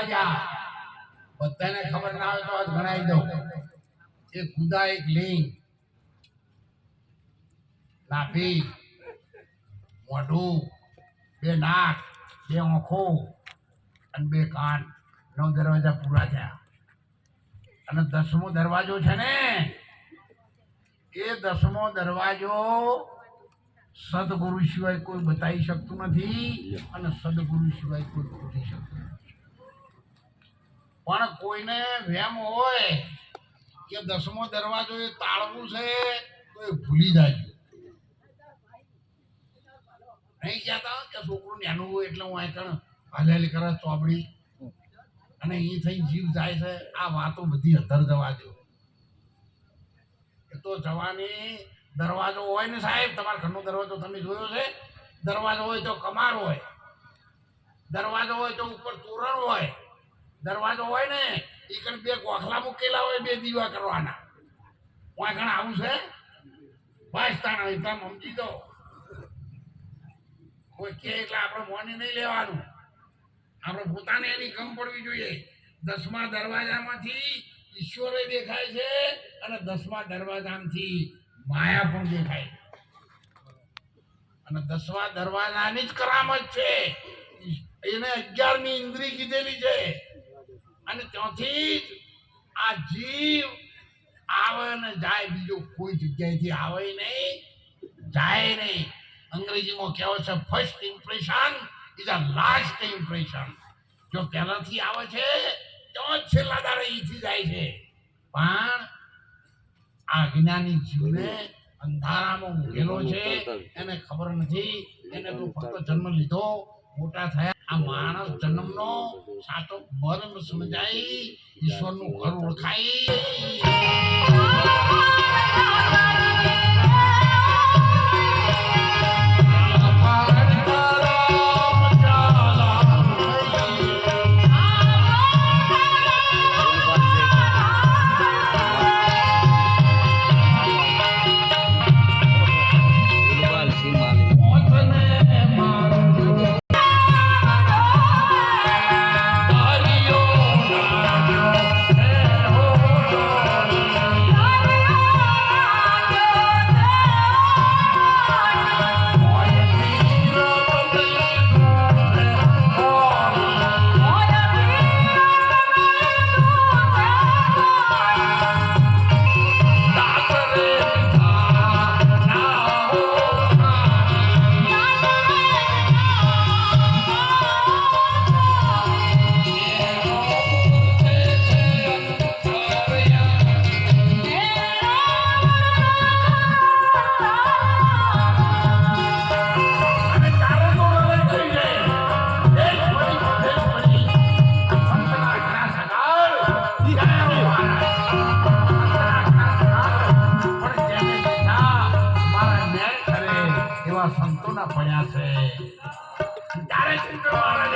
દરવાજા બધાને ખબર ના હોય તો આજ ગણાવી દઉં. એક ખુદા એક લિંગ લાભી મોઢું, બે નાક, બે આંખો અને બે કાન. નવ દરવાજા પૂરા થયા. અને દસમો દરવાજો છે ને, એ દસમો દરવાજો સદગુરુ સિવાય કોઈ બતાવી શકતું નથી અને સદગુરુ સિવાય કોઈ ખોલી શકતું નથી. પણ કોઈને વેમ હોય કે દસમો દરવાજો એ તાળવું છે, તો એ ભૂલી જાય. નહીં કહેતા કે છોકરું નાનું હોય એટલે હું અહીં કણ હલેલી કરે ચોપડી. અને એ થઈ જીવ જાય છે, આ વાતો બધી અધર જવા દો એ તો જવાની દરવાજો હોય ને સાહેબ, તમારા ઘરનો દરવાજો તમે જોયો છે? દરવાજો હોય તો કમાર હોય. દરવાજો હોય તો ઉપર તોરણ હોય. દરવાજો હોય ને, એ કણ બે ગોખલા મૂકેલા હોય, બે દીવા કરવાના. વાં કણ આવું છે? બસ તાણ એકદમ સમજી દો કોઈ કે એટલે આપણે મોની નહીં લેવાનું. આપણે પોતાને એની કમ પડવી જોઈએ. દસમા દરવાજામાંથી ઈશ્વરે દેખાય છે અને દસમા દરવાજામાંથી માયા પણ દેખાય છે. અને દસમા દરવાજાની જ કરામત છે. એને અગિયારમી ઇન્દ્રી કીધેલી છે. અને ત્યાંથી જ આ જીવ આવે ને જાય બીજો કોઈ જગ્યાએથી આવે નહીં જાય નહીં. અંગ્રેજીમાં કહેવાય છે first impression is a last impression જો પહેલાથી આવે છે તો જ છેલ્લા દાડે ઈથી જાય છે. પણ આ જ્ઞાની જીવને અંધારામાં મૂકેલો છે એને ખબર નથી. એને તો ફક્ત જન્મ લીધો મોટા થયા. આ માણસ જન્મનો સાચો મર્મ સમજાય ઈશ્વરનું ઘર ઓળખાય. আছে। তারা কিন্তু মারা